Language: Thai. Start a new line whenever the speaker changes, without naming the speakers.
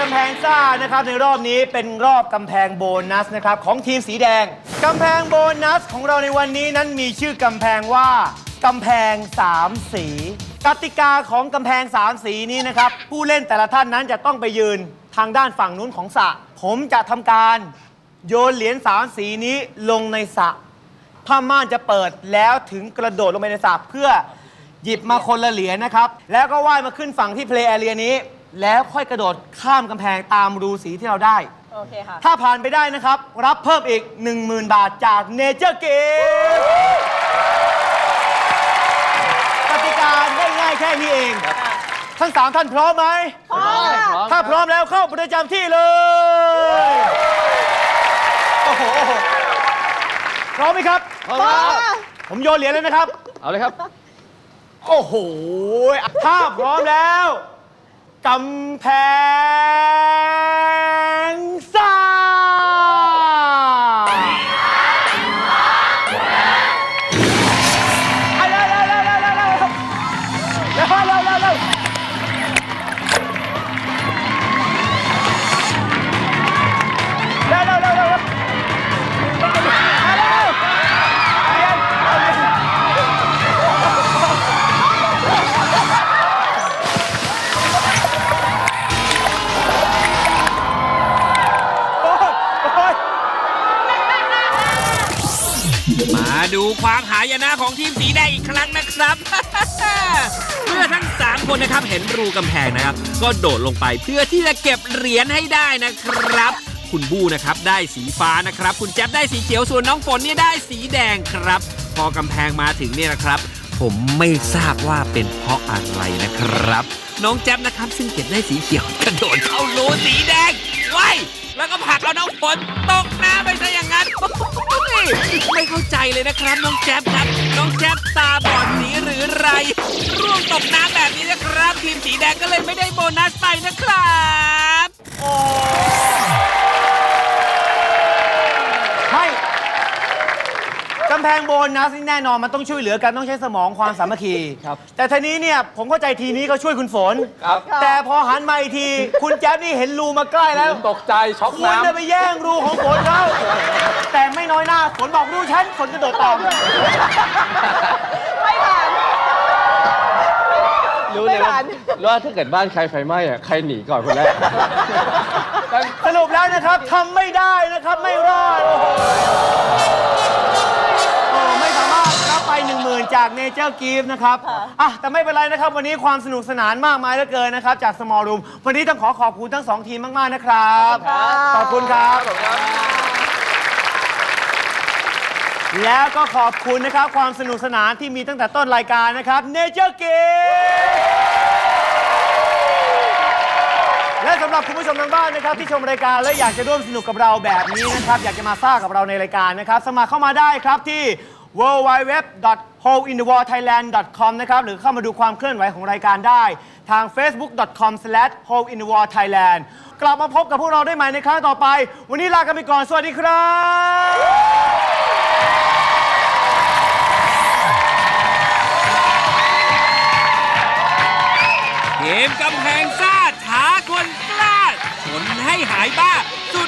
กำแพงซ่านะครับในรอบนี้เป็นรอบกำแพงโบนัสนะครับของทีมสีแดงกำแพงโบนัสของเราในวันนี้นั้นมีชื่อกำแพงว่ากำแพงสามสีกติกาของกำแพงสามสีนี้นะครับผู้เล่นแต่ละท่านนั้นจะต้องไปยืนทางด้านฝั่งนู้นของสระผมจะทำการโยนเหรียญสามสีนี้ลงในสระผ้าม่านจะเปิดแล้วถึงกระโดดลงไปในสระเพื่อหยิบมาคนละเหรียญนะครับ แล้วก็ว่ายมาขึ้นฝั่งที่เพลย์แอเรียนี้ แล้วค่อยกระโดดข้ามกำแพงตามรูสีที่เราได้
โอเคค่ะ
ถ้าผ่านไปได้นะครับ รับเพิ่มอีก 10,000 บาทจากเนเจอร์เกมปฏิการง่ายๆแค่นี้เอง ทั้งสามท่านพร้อมไหม
พร้อม
ถ้าพร้อมแล้วเข้าประจำที่เลย โอ้โหพร้อมไหมครับ
พร้อม
ผมโยนเหรียญเลยนะครับ
เอาเลยครับ
โอ้โห ถ้าพร้อมแล้ว cầm thép มา
ดูความหายนะของทีมสีแดงอีกครั้งนะครับ เมื่อทั้ง 3 คนนะครับเห็นรูกำแพงนะครับ ก็โดดลงไปเพื่อที่จะเก็บเหรียญให้ได้นะครับ คุณบูนะครับได้สีฟ้านะครับ คุณแจ๊บได้สีเขียวส่วนน้องฝนเนี่ยได้สีแดงครับ พอกำแพงมาถึงเนี่ยนะครับ ผมไม่ทราบว่าเป็นเพราะอะไรนะครับ น้องแจ๊บนะครับ ซึ่งเก็บได้สีเขียวกระโดดเข้ารูสีแดงไว้แล้วก็ผลักเอาน้องฝนตก ไม่เข้าใจเลยนะครับน้องแจ๊บครับ น้องแจ๊บตาบอดสีหรือไร ร่วงตกน้ำแบบนี้นะครับ ทีมสีแดงก็เลยไม่ได้โบนัสไปนะครับ
พงโบนัสนี่แน่นอนมันต้องช่วยเหลือกันต้องใช้สมองความสามัคคี
ครับ
แต่ทีนี้เนี่ยผมเข้าใจทีนี้ก็ช่วยคุณฝน
ครับ
แต่พอหันมาอีกที คุณแจ๊บนี่เห็นรูมาใกล้แล้ว
ตกใจช็อก
คุณ
น้
จะไปแย่งรูของฝนเขาแต่ไม่น้อยหน้าฝนบอกรูฉันฝนกระโดดตามำ
รู้เลยว่ารู้ว่าถ้าเกิดบ้านใครไฟไหม้อะใครหนีก่อนคนแรก
สรุปแล้วนะครับทำไม่ได้นะครับ ไม่รอ เนเจอร์กีฟนะครับอะแต่ไม่เป็นไรนะครับ วันนี้ความสนุกสนานมากมายเหลือเกินนะครับ จาก Small Room วันนี้ต้องขอขอบคุณทั้งสองทีมมาก ๆ นะครับ ขอบคุณครับ แล้วก็ขอบคุณนะครับ ความสนุกสนานที่มีตั้งแต่ต้นรายการนะครับเนเจอร์กีและสำหรับคุณผู้ชมทางบ้านนะครับที่ชมรายการและอยากจะร่วมสนุกกับเราแบบนี้นะครับ อยากจะมาซ่ากับเราในรายการนะครับ สมัครเข้ามาได้ครับที่ w w w h o l e i n t h e w a r t h a i l a n d c o m นะครับ หรือเข้ามาดูความเคลื่อนไหวของรายการได้ ทาง facebook.com/h o l e i n t h e w a r t h a i l a n d กลับมาพบกับพวกเราได้ใหม่ในครั้งต่อไป วันนี้ลากันไปก่อน สวัสดีครับ
เกมกำแพงซ่าท้าคนกล้าชนให้หายบ้าสุด